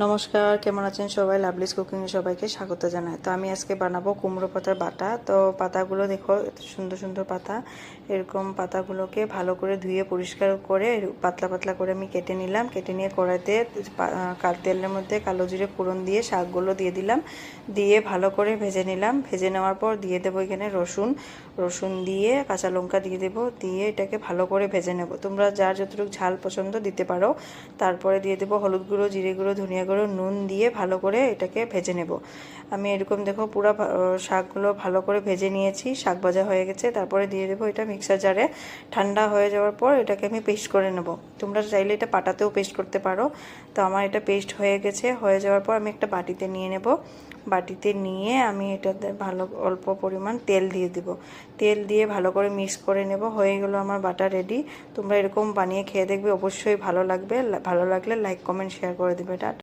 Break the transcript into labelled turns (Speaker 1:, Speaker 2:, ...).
Speaker 1: নমস্কার, কেমন আছেন সবাই? লাভলিস কুকিংয়ে সবাইকে স্বাগত জানাই। তো আমি আজকে বানাবো কুমড়ো পাতার বাটা। তো পাতাগুলো দেখো সুন্দর সুন্দর পাতা। এরকম পাতাগুলোকে ভালো করে ধুয়ে পরিষ্কার করে পাতলা পাতলা করে আমি কেটে নিলাম। কেটে নিয়ে কড়াইতে কাল তেলের মধ্যে কালো জিরে ফোড়ন দিয়ে শাকগুলো দিয়ে দিলাম। দিয়ে ভালো করে ভেজে নিলাম। ভেজে নেওয়ার পর দিয়ে দেবো এখানে রসুন। রসুন দিয়ে কাঁচা লঙ্কা দিয়ে দেবো। দিয়ে এটাকে ভালো করে ভেজে নেব। তোমরা যার যতটুকু ঝাল পছন্দ দিতে পারো। তারপরে দিয়ে দেবো হলুদ গুঁড়ো, জিরে গুঁড়ো, ধনিয়া গুঁড়ো নুন দিয়ে ভালো করে এটাকে ভেজে নেব। আমি এরকম দেখো পুরো শাকগুলো ভালো করে ভেজে নিয়েছি, শাক ভাজা হয়ে গেছে। তারপরে দিয়ে দেবো এটা মিক্সার জারে। ঠান্ডা হয়ে যাওয়ার পর এটাকে আমি পেস্ট করে নেব। তোমরা চাইলে এটা পাটাতেও পেস্ট করতে পারো। তো আমার এটা পেস্ট হয়ে গেছে। হয়ে যাওয়ার পর আমি একটা বাটিতে নিয়ে নেব। বাটিতে নিয়ে আমি এটাতে ভালো অল্প পরিমাণ তেল দিয়ে দেব। তেল দিয়ে ভালো করে মিক্স করে নেব। হয়ে গেলো আমার বাটা রেডি। তোমরা এরকম বানিয়ে খেয়ে দেখবে, অবশ্যই ভালো লাগবে। ভালো লাগলে লাইক, কমেন্ট, শেয়ার করে দেবে। এটা